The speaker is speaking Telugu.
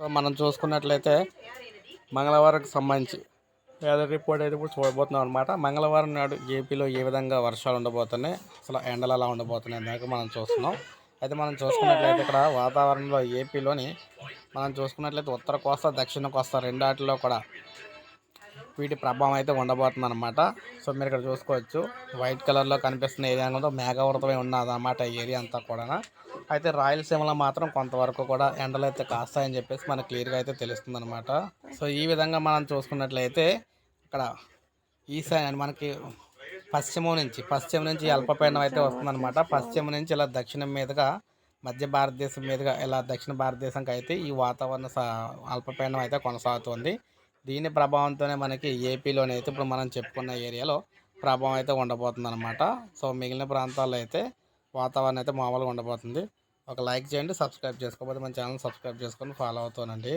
సో మనం చూసుకున్నట్లయితే మంగళవారంకి సంబంధించి వెదర్ రిపోర్ట్ అయితే ఇప్పుడు చూడబోతున్నాం అనమాట మంగళవారం నాడు ఏపీలో ఏ విధంగా వర్షాలు ఉండబోతున్నాయి అసలు ఎండలు ఎలా ఉండబోతున్నాయి దాకా మనం చూస్తున్నాం. అయితే మనం చూసుకున్నట్లయితే ఇక్కడ వాతావరణంలో ఏపీలోని మనం చూసుకున్నట్లయితే ఉత్తర కోస్తా దక్షిణ కోస్తా రెండాటిలో కూడా వీటి ప్రభావం అయితే ఉండబోతుంది అనమాట సో మీరు ఇక్కడ చూసుకోవచ్చు. వైట్ కలర్లో కనిపిస్తున్న ఏరియా కూడా మేఘావృతమై ఉన్నది అన్నమాట ఏరియా అంతా కూడా అయితే రాయలసీమలో మాత్రం కొంతవరకు కూడా ఎండలు అయితే కాస్తాయని చెప్పేసి మనకు క్లియర్గా అయితే తెలుస్తుంది అనమాట సో ఈ విధంగా మనం చూసుకున్నట్లయితే ఇక్కడ ఈశాన్య మనకి పశ్చిమం నుంచి పశ్చిమ నుంచి అల్పపీడనం అయితే వస్తుందన్నమాట. పశ్చిమ నుంచి ఇలా దక్షిణం మీదుగా మధ్య భారతదేశం మీదుగా ఇలా దక్షిణ భారతదేశంకి అయితే ఈ వాతావరణ స- అల్పపీడనం అయితే కొనసాగుతుంది. దీని ప్రభావంతోనే మనకి ఏపీలోనే అయితే ఇప్పుడు మనం చెప్పుకున్న ఏరియాలో ప్రభావం అయితే ఉండబోతుంది అనమాట సో మిగిలిన ప్రాంతాల్లో అయితే వాతావరణం అయితే మామూలుగా ఉండబోతుంది. ఒక లైక్ చేయండి సబ్స్క్రైబ్ చేసుకోకపోతే మన ఛానల్ సబ్స్క్రైబ్ చేసుకొని ఫాలో అవుతానండి.